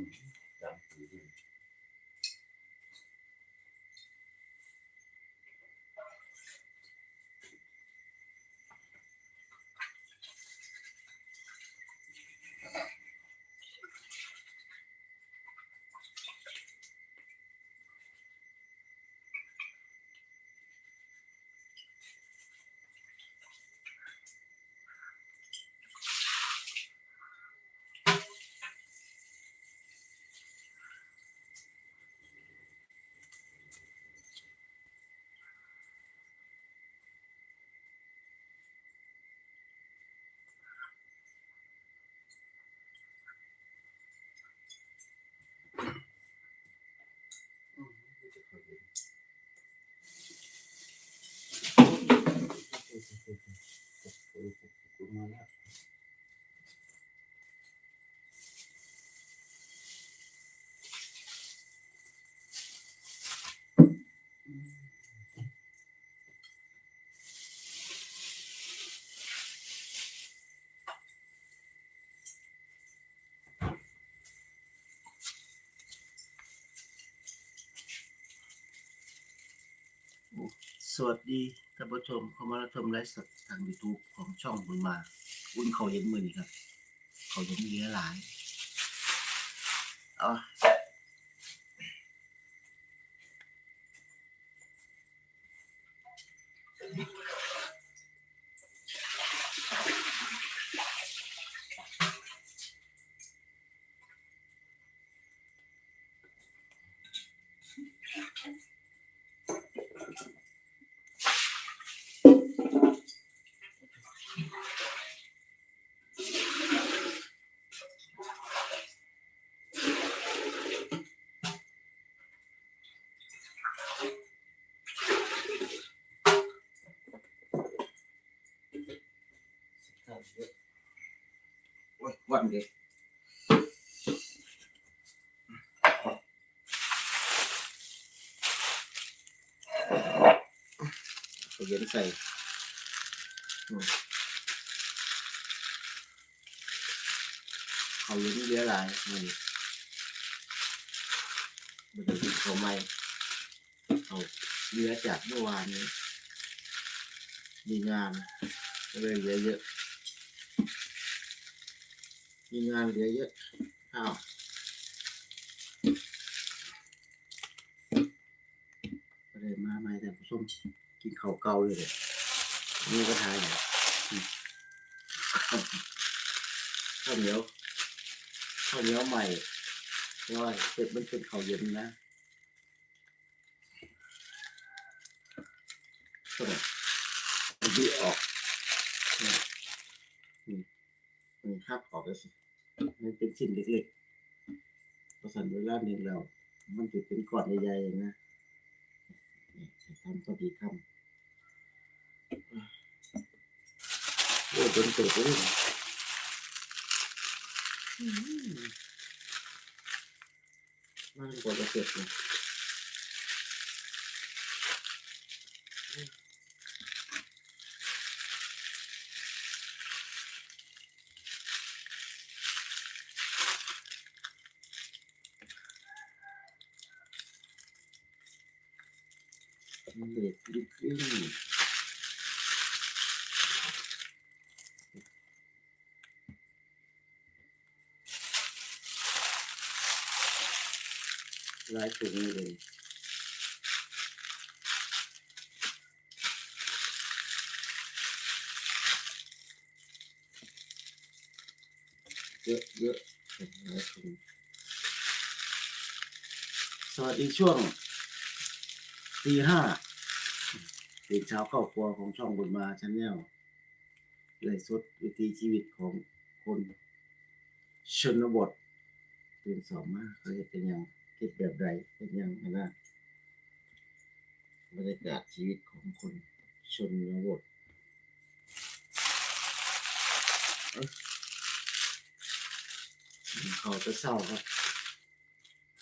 Mm-hmm. มา วัสดีท่านผู้ชมเข้ามารับชมไลฟ์สดทาง YouTube ของช่องบุญมาอุ่นเขาเห็นมือนี่ครับ เขาเห็นมีหลาย เอา โอ้ยวันเด็กเขาเย็นใส่อืมเขาเย็นเยอะหลาย มีงานเหลือเยอะ อ้าวก็เลยมาใหม่แต่ผู้ชมกินข้าวเก่าเลยเลยนี่ก็ทายอยู่ข้าวเหนียวข้าวเหนียวใหม่ร้อยเสร็จมันเป็นข้าวเย็นนะก็แบบดีออกนี่ยอืมมันหักออกแล้วสิ มันเป็นชิ้นเล็กๆประสันเวลาหนึ่งแล้ว มันจะเป็นก้อนใหญ่ๆนะทำพอดีคำโอ้ยเป็นตัวเลยมมันกว่าจะเสร็จเลย เด็กลิบลิ่งหลายถุงเลยเยอะเยอะลายถุงสวัสดีช่วงตีห้า ตื่นช้าเข้าครัวของช่องบุญมาชาแนลเลยสดวิถีชีวิตของคนชนบทตื่นสองมาเขาจะเป็นยังคิดแบบใดเป็นยังไงนะบรรยากาศชีวิตของคนชนบทเอ้ยเขาจะเศร้าครับ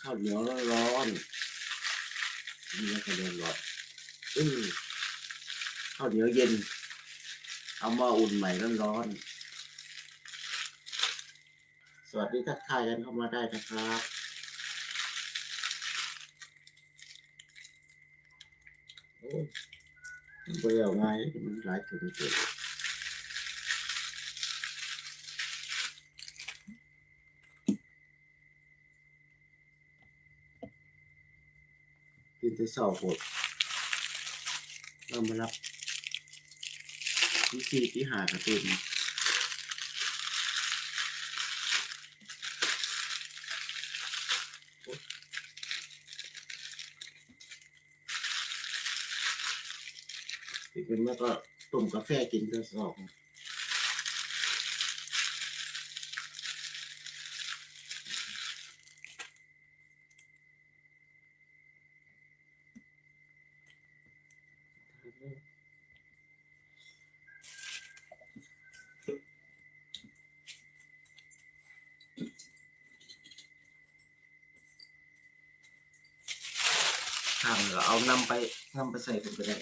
ข้าวเหนียวร้อนๆนี่ก็เดินร้อนอือ ข้าวเหนียวเย็น เอามาอุ่นใหม่ร้อนๆสวัสดีทักทายกันเข้ามาได้นะครับโอ้ยมันเบื่อง่ายมันหลายถุงเกินตื่นแต่เช้าโหดเรามารับ ที่สี่ที่หากระตุ้นที่เป็นแล้วก็ต้มกาแฟกินก็สองทางก็เอานำ ไปนำไปใส่กันก็ได้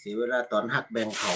เสียเวลาตอนหักแบ่งเขา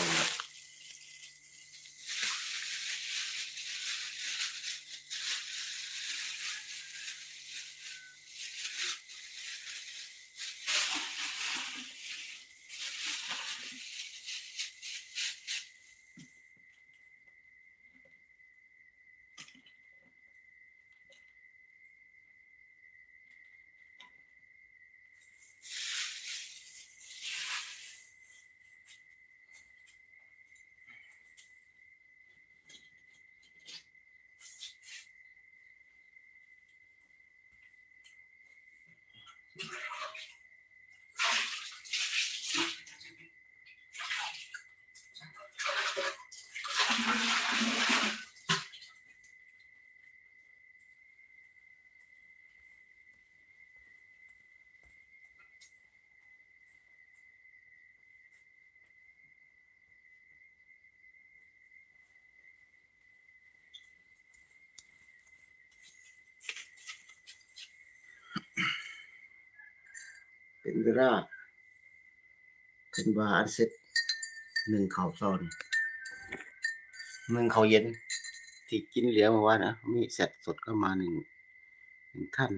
เป็นเวลาเป็นว่าอันเสร็จหนึ่งข่าวซ้อนหนึ่งข่าวเย็น ที่กินเหลือเมาว่านะมีเสร็จสดก็มาหนึ่งหนึ่งท่าน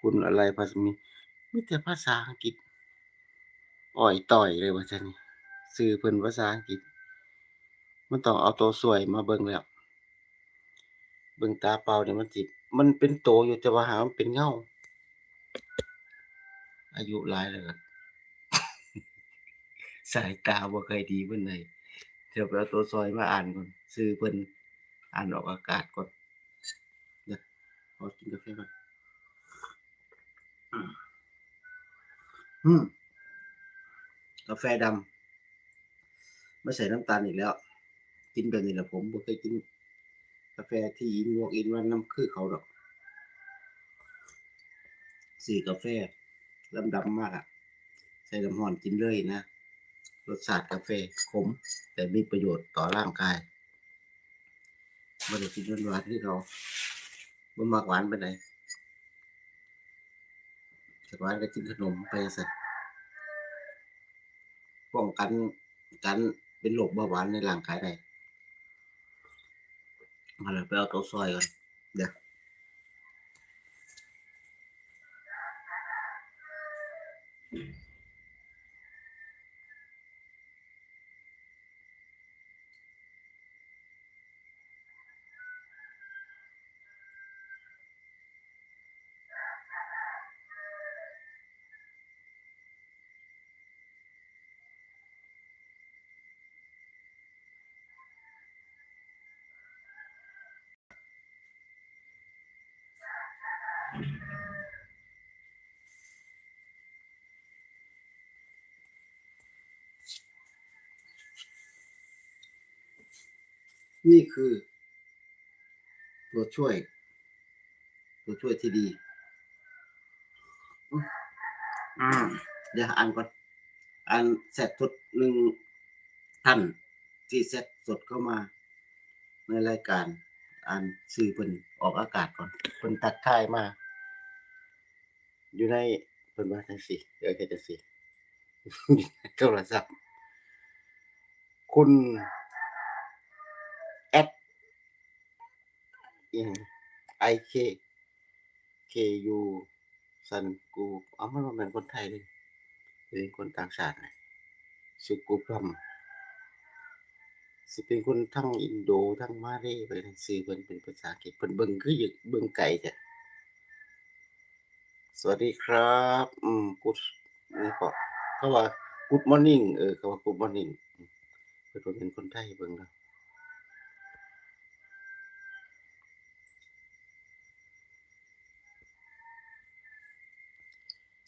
คุณอะไรภาษามีมีแต่ภาษาอังกฤษอ่อยต่อยเลยว่าท่านนี่สื่อเพิ่นภาษาอังกฤษ มันต้องเอาตัวสวยมาเบิ่งแล้ว เบิ่งตาเปล่าเนี่ยมันสิมันเป็นโตอยู่แต่ว่าหามันเป็นเงา อายุหลายแล้วก็สายตาบ่ค่อยดีปานใดเดี๋ยวไปเอาตัวซอยมาอ่านก่อนชื่อเพิ่นอ่านออกอากาศก่อนเดี๋ยวขอกินกาแฟก่อนอืมกาแฟดำไม่ใส่น้ำตาลอีกแล้ว กินแบบนี้แหละผมบ่เคยกิน กาแฟที่อินวอกอินว่าน้ำคือเขาดอกสี่กาแฟ ลำดำมากอะใส่น้ำหอนกินเลยนะ รสชาติกาแฟขม แต่มีประโยชน์ต่อร่างกายม่ได้กินหวานๆที่เราบ่มากหวานไปไหนจากหวานก็กินขนมไปสัตว์ป้องกันการเป็นโรคเบาหวานในร่างกายได้มาเลยไปเอาตัวซอยก่อนเดี๋ยว นี่คือ ตัวช่วย ตัวช่วยที่ดีอืมอืมเดี๋ยวอ่านก่อนอ่านเสร็จทุดหนึ่งท่านที่เสร็จสดเข้ามา ในรายการอ่านสื่อเพิ่นออกอากาศก่อนเพิ่นตัดท้ายมา อยู่ในเพิ่นว่าจังซี่เดี๋ยวจะจังซี่โทรศัพท์คุณ แอด ยังไอเคเคยูซันกูเอามันมาเป็นคนไทยเลยเป็นคนต่างชาตินะสุกุพรมสิเป็นคนทั้งอินโดทั้งมาเลย์ไปทั้งซีเพิ่นเป็นภาษาอังกฤษเพิ่นเบิ่งคืออยู่เบิ่งไกลจ้ะสวัสดีครับ อืมกูนี่ก็เขาว่า good morning เออเขาว่า good morning อืมเพิ่นเป็นคนไทยเบิ่งแล้ว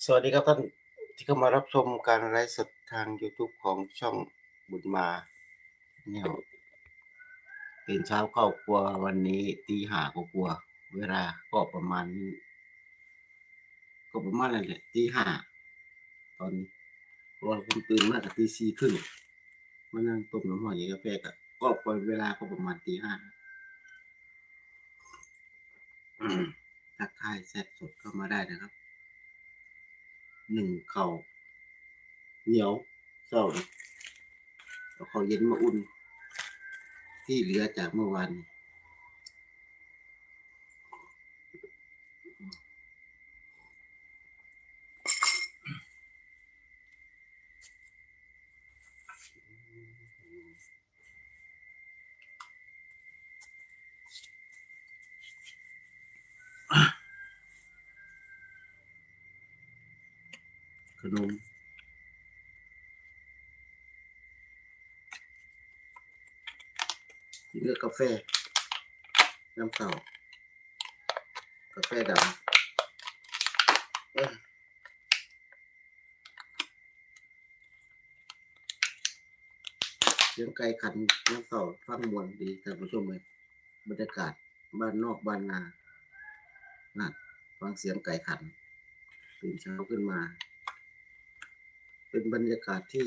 สวัสดีครับท่านที่เข้ามารับชมการไลฟ์สดทาง YouTube ของช่องบุญมาเนี่ยตื่นเช้าเข้าครัววันนี้ตีห้าก็กลัว เวลาก็ประมาณนี้ก็ประมาณนั้นแหละตีห้าตอนนี้เพราะว่าผมตื่นมากับตีสี่ครึ่งมานั่งต้มน้ำหอยกาแฟกับก็ปล่อยเวลาก็ประมาณตีห้าทักทายแซ่สดเข้ามาได้นะครับ หนึ่งเข่าเหนียวเศร้าเลยเอาเขาวเย็นมาอุ่น ที่เหลือจากเมื่อวานนี้ขนม กินกับกาแฟน้ำเต่ากาแฟดำเสียงไก่ขันน้ำเต่าฟังมวนดีท่านผู้ชมเลยบรรยากาศบ้านนอกบ้านนาน่ะฟังเสียงไก่ขันตื่นเช้าขึ้นมา เป็นบรรยากาศที่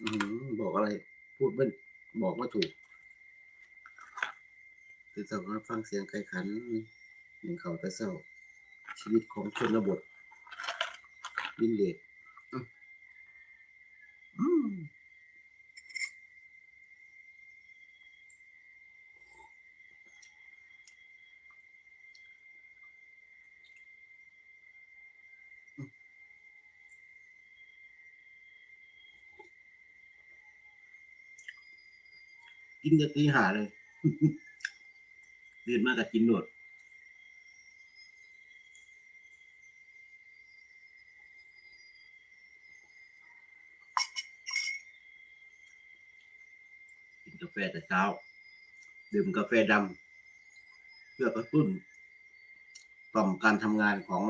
อบอกอะไร พูดไม่บอกไม่ถูก คือสามารถฟังเสียงไก่ขันหนึ่งเขาแต่เศร้า ชีวิตของชนบทวินเลดอืมอืมกินจะตีหาเลย ตื่นมากับกินโดดกินกาแฟแต่เช้า ดื่มกาแฟดำเพื่อกระตุ้นต่อมการทำงานของ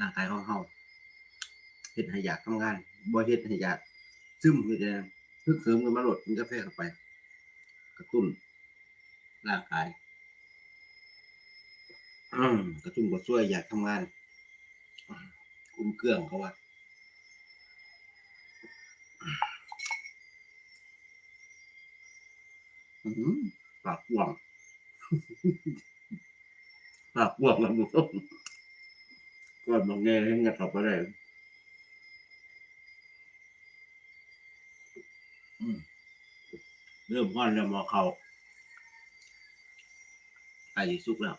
ร่างกายของเราเฮ็ดให้อยากทำงานบ่เฮ็ดให้อยากซึมนี่แต่พึกเสริมกันมาโลดกินกาแฟเข้าไป กระตุ้นร่างกาย กระตุ้นกระช่วยอยากทำงานอุ้มเครื่องเขาว่าปากว่างปากว่างล้วมึงต้องก่อนบางแง่ให้งัดเข้าไปได้เริ่มก้อนแล้วมอเขาไก่สุกแล้ว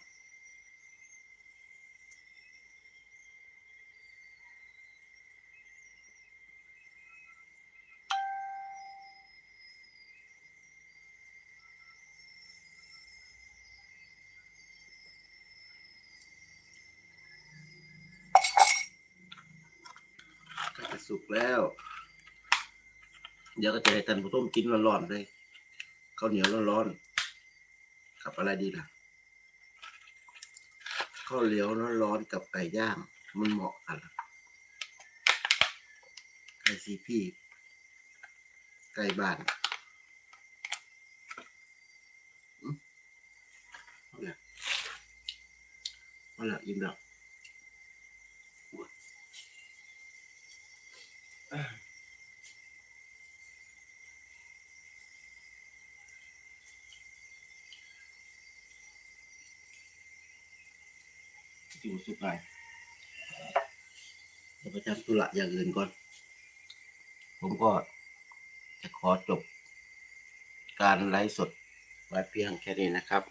สุกแล้ว เดี๋ยวก็จะให้ท่านผู้ชมกินร้อนๆเลยข้าวเหนียวร้อนๆกับอะไรดีล่ะข้าวเหนียวร้อนๆกับไก่ย่าง มันเหมาะกันไก่ซีพีไก่บ้านอืมเอาละเอาละอิ่มแล้วู่สุดไปจะไปทำธุระอย่างอื่นก่อน ผมก็จะขอจบ การไลฟ์สดไว้เพียงแค่นี้นะครับ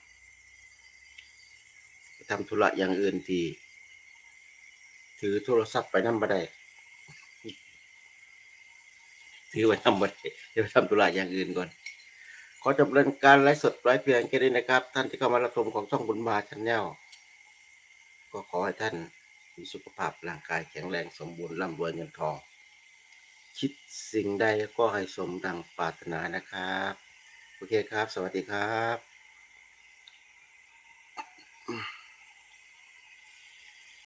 ไปทำธุระอย่างอื่นที ถือโทรศัพท์ไปนั่นบ่ได้ถือไว้ทำบ่ได้จะไปทำธุระอย่างอื่นก่อน ขอจบเรื่องการไลฟ์สดไว้เพียงแค่นี้นะครับ ท่านที่เข้ามารับชมของช่องบุญมาชาแนล ก็ขอให้ท่านมีสุขภาพร่างกายแข็งแรงสมบูรณ์ร่ำรวยเงินทอง คิดสิ่งใดก็ให้สมดังปรารถนานะครับ โอเคครับ สวัสดีครับ